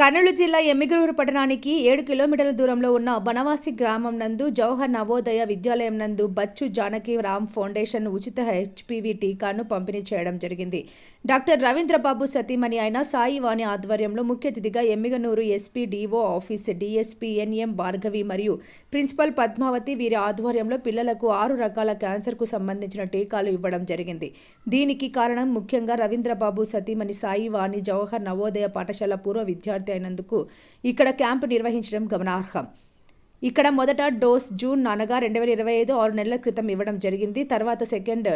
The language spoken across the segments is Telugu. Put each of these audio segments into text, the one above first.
కర్నూలు జిల్లా ఎమ్మిగురూరు పట్టణానికి ఏడు కిలోమీటర్ల దూరంలో ఉన్న బనవాసి గ్రామం నందు జవహర్ నవోదయ విద్యాలయం నందు బచ్చు జానకి రామ్ ఫౌండేషన్ ఉచిత హెచ్పివి టీకాను పంపిణీ చేయడం జరిగింది. డాక్టర్ రవీంద్రబాబు సతీమణి అయిన సాయి వాణి ఆధ్వర్యంలో ముఖ్య అతిథిగా Emmiganur SP DO office DSP NM Bhargavi మరియు ప్రిన్సిపల్ పద్మావతి వీరి ఆధ్వర్యంలో పిల్లలకు ఆరు రకాల క్యాన్సర్కు సంబంధించిన టీకాలు ఇవ్వడం జరిగింది. దీనికి కారణం ముఖ్యంగా రవీంద్రబాబు సతీమణి సాయి వాణి జవహర్ నవోదయ పాఠశాల పూర్వ విద్యార్థి అయినందుకు ఇక్కడ క్యాంపు నిర్వహించడం గమనార్హం. ఇక్కడ మొదట డోస్ జూన్ అనగా రెండు వేల ఇరవై ఐదు ఆరు నెలల క్రితం ఇవ్వడం జరిగింది. తర్వాత సెకండ్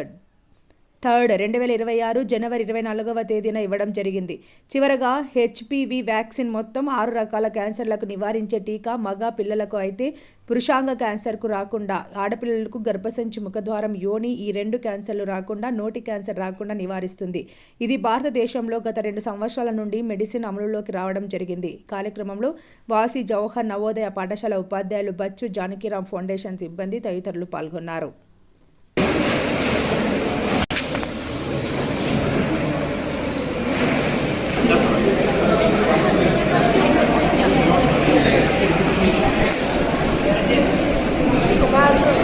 థర్డ్ రెండు వేల ఇరవై ఆరు జనవరి ఇరవై నాలుగవ తేదీన ఇవ్వడం జరిగింది. చివరగా హెచ్పివి వ్యాక్సిన్ మొత్తం ఆరు రకాల క్యాన్సర్లకు నివారించే టీకా మగ పిల్లలకు అయితే పురుషాంగ క్యాన్సర్కు రాకుండా ఆడపిల్లలకు గర్భసంచి ముఖద్వారం యోని ఈ రెండు క్యాన్సర్లు రాకుండా నోటి క్యాన్సర్ రాకుండా నివారిస్తుంది. ఇది భారతదేశంలో గత రెండు సంవత్సరాల నుండి మెడిసిన్ అమలులోకి రావడం జరిగింది. కార్యక్రమంలో వాసి జవహర్ నవోదయ పాఠశాల ఉపాధ్యాయులు బచ్చు జానకిరామ్ ఫౌండేషన్ సిబ్బంది తదితరులు పాల్గొన్నారు. Gracias.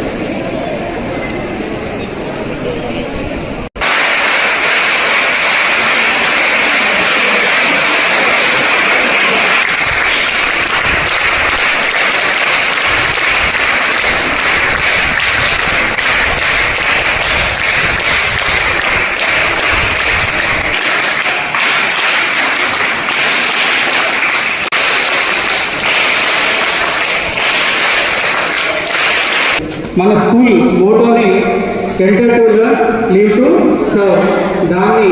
మన school మోటోని enter to leave to serve దాన్ని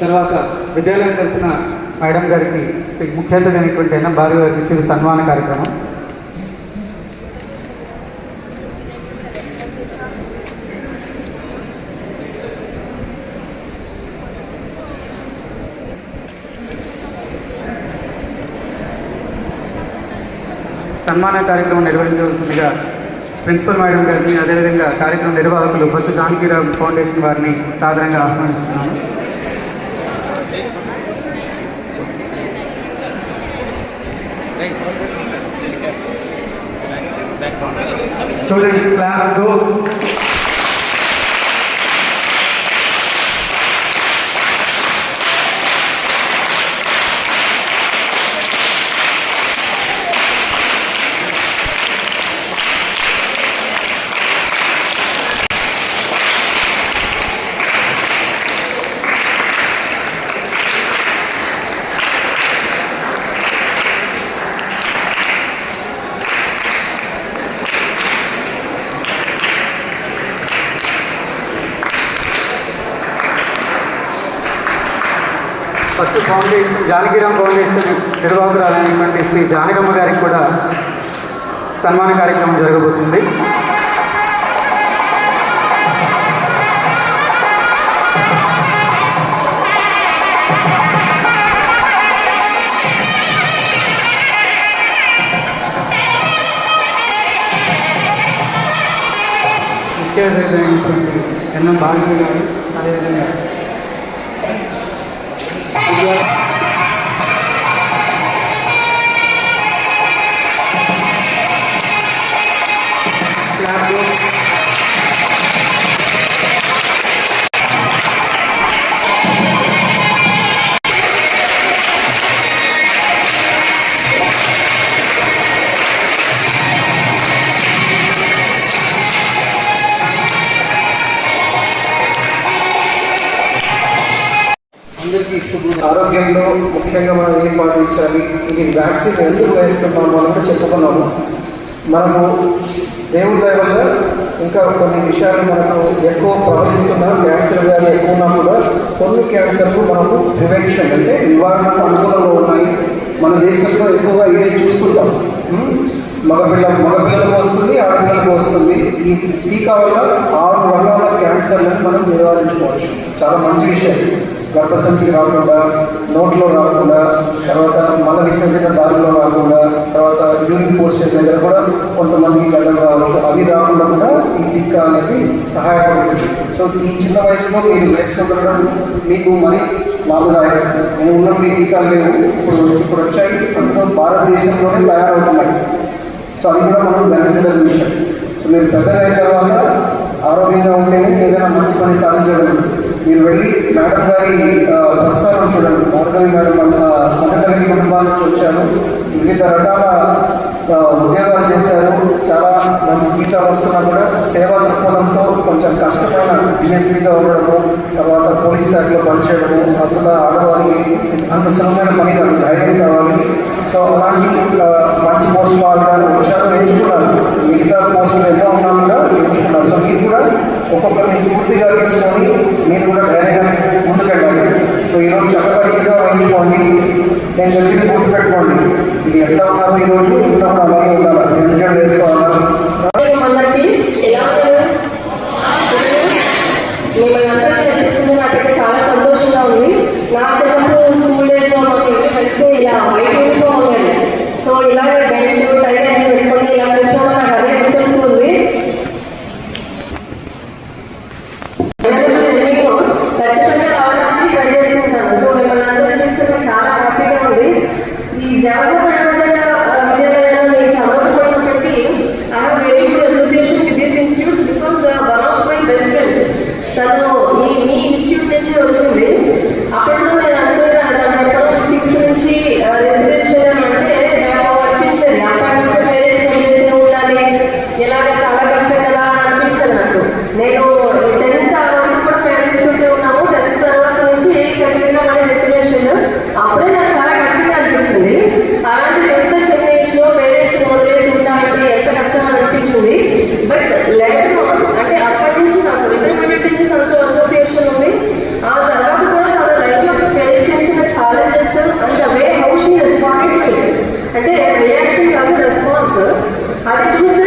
తర్వాత విద్యాలయం తరఫున మేడం గారికి శ్రీ ముఖ్య అతిథి ఎన్ఎం భార్య గారికి ఇచ్చిన సన్మాన కార్యక్రమం. సన్మాన కార్యక్రమం నిర్వహించవలసిందిగా ప్రిన్సిపల్ మేడం గారిని అదేవిధంగా కార్యక్రమం నిర్వాహకులు బొచ్చు జానకీరావు ఫౌండేషన్ వారిని సాధారణంగా ఆహ్వానిస్తున్నాను. Students class go foundation Janakiram foundation నిర్వాహకురాలైనటువంటి Shri Janakamma గారికి కూడా సన్మాన కార్యక్రమం జరగబోతుంది. ముఖ్య ఎన్నో అయినటువంటి ఎన్ఎం భాగ్య గారు అదేవిధంగా అందరికీ శుభ ఆరోగ్యంలో ముఖ్యంగా మనం ఏం పాటించాలి? ఇది వ్యాక్సిన్ ఎందుకు వేస్తున్నాము అని చెప్పుకున్నాము. మనము దేవుడి వల్ల ఇంకా కొన్ని విషయాలు మనకు ఎక్కువ ప్రవహిస్తున్నాం క్యాన్సర్ వ్యాధి ఎక్కువ ఉన్నా కూడా కొన్ని క్యాన్సర్లు మనకు ప్రివెన్షన్ అంటే నివారణకు అనుకూలంగా ఉన్నాయి. మన దేశంలో ఎక్కువగా ఇవి చూస్తుంటాం. మగపిల్ల మగపిల్లలకు వస్తుంది ఆడపిల్లలకు వస్తుంది. ఈ టీకా వల్ల ఆరు రకాల క్యాన్సర్లను మనం నివారించుకోవచ్చు. చాలా మంచి విషయం. గర్భసంచికి రాకుండా నోట్లో రాకుండా తర్వాత మల విసర్జన దారిలో రాకుండా తర్వాత యూరిన్ పోస్టర్ దగ్గర కూడా కొంతమందికి గడ్డలు రావచ్చు. అవి రాకుండా కూడా ఈ టీకా అనేది సహాయపడుతుంది. సో ఈ చిన్న వయసులో మీరు వేసుకుంటుండడం మీకు మరి లాభదాయకం. నేను ఉన్నప్పుడు ఈ టీకాలు లేవు ఇప్పుడు ఇప్పుడు వచ్చాయి అందులో భారతదేశంలోనే తయారవుతున్నాయి. సో అది కూడా మనం గమనించదగిన విషయం. సో మీరు పెద్దగా అయిన తర్వాత ఆరోగ్యంగా ఉంటేనే ఏదైనా మంచి పని సాధించగలుగుతుంది మీరు వెళ్ళి మేడం గారి ప్రస్థానం చూడండి. భార్గవి మేడం మన మధ్యతరగతి కుటుంబాల నుంచి వచ్చారు. వివిధ రకాల ఉద్యోగాలు చేశారు. చాలా మంచి జీతాలు వస్తున్నా కూడా సేవా దృక్పథంతో కొంచెం కష్టమైన డిఎస్పీగా ఉండడము తర్వాత పోలీస్ శాఖలో పనిచేయడము అందులో ఆడవారికి అంత సులభమైన పని కాదు ధైర్యం కావాలి. సో అలాంటి మంచి పోస్ట్ వాళ్ళు వచ్చారు ఎంచుకున్నారు. మిగతా పోస్టులు ఎన్నో ఉన్నా కూడా ఎంచుకున్నారు. సో మీరు ఒక్కొక్కరిని స్ఫూర్తిగా తీసుకొని మీరు కూడా ధైర్యంగా ముందుకెళ్ళాలి. సో ఈరోజు చక్కగా వహించుకోండి నేను చెప్పింది గుర్తుపెట్టుకోండి. ఇది ఎట్లా ఉన్నారు ఈరోజు ఇంట్లో కూడా ఉండాలి నిర్ణయం వేసుకోవాలా మిమ్మల్ని అందరికీ కనిపిస్తుంది నాకైతే చాలా సంతోషంగా ఉంది. నా చిన్నప్పుడు స్కూల్ డేస్లో మాకు ఎవరి ఫ్రెండ్స్ ఇలా బయట యూనిఫామ్ ఉండేది సో ఇలాగే బెల్ట్ టై అన్ని పెట్టుకొని ఇలా కూర్చోవడం నాకు అదే గుర్తొస్తుంది నేను ఖచ్చితంగా రావడానికి ట్రై చేస్తుంటాను సో మిమ్మల్ని అందరినీ చూస్తే నాకు చాలా హ్యాపీగా ఉంది ఈ జవహర్ నవోదయ విద్యాలయంలో నేను చదవకపోయినప్పటికీ I have very good association with these institutes because one of my best friends తను మీ మీ ఇన్స్టిట్యూట్ నుంచే వచ్చింది అప్పట్లో నేను అనుకునేదాన్ని తను చెప్పడం సిక్స్త్ నుంచి రెసిడెన్షియల్ అంటే నాకు అనిపించేది అప్పటి నుంచి పేరెంట్స్ వదిలేసి ఉండాలి ఎలాగ చాలా కష్టం కదా అని అనిపించేది నాకు నేను టెన్త్ వరకు కూడా పేరెంట్స్ తోటే ఉన్నాము టెన్త్ తర్వాత నుంచి ఖచ్చితంగా మళ్ళీ రెసిడెన్షియల్ అప్పుడే నాకు చాలా కష్టంగా అనిపించింది. అలాంటిది ఎంత చిన్న ఏజ్లో పేరెంట్స్ వదిలేసి ఉంటామంటే ఎంత కష్టం అని అనిపించింది. బట్ లేటర్ అంటే అప్పటి నుంచి నాకు ఇంటర్మీడియట్ నుంచి తనతో అసోసియేషన్ ఉంది. ఆ తర్వాత కూడా తన లైఫ్లో ఫేస్ చేసిన challenges and the way how she responded అంటే రియాక్షన్ కాదు రెస్పాన్స్ అది చూస్తే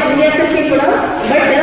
అమ్మాయి ప్రతి కూడా బట్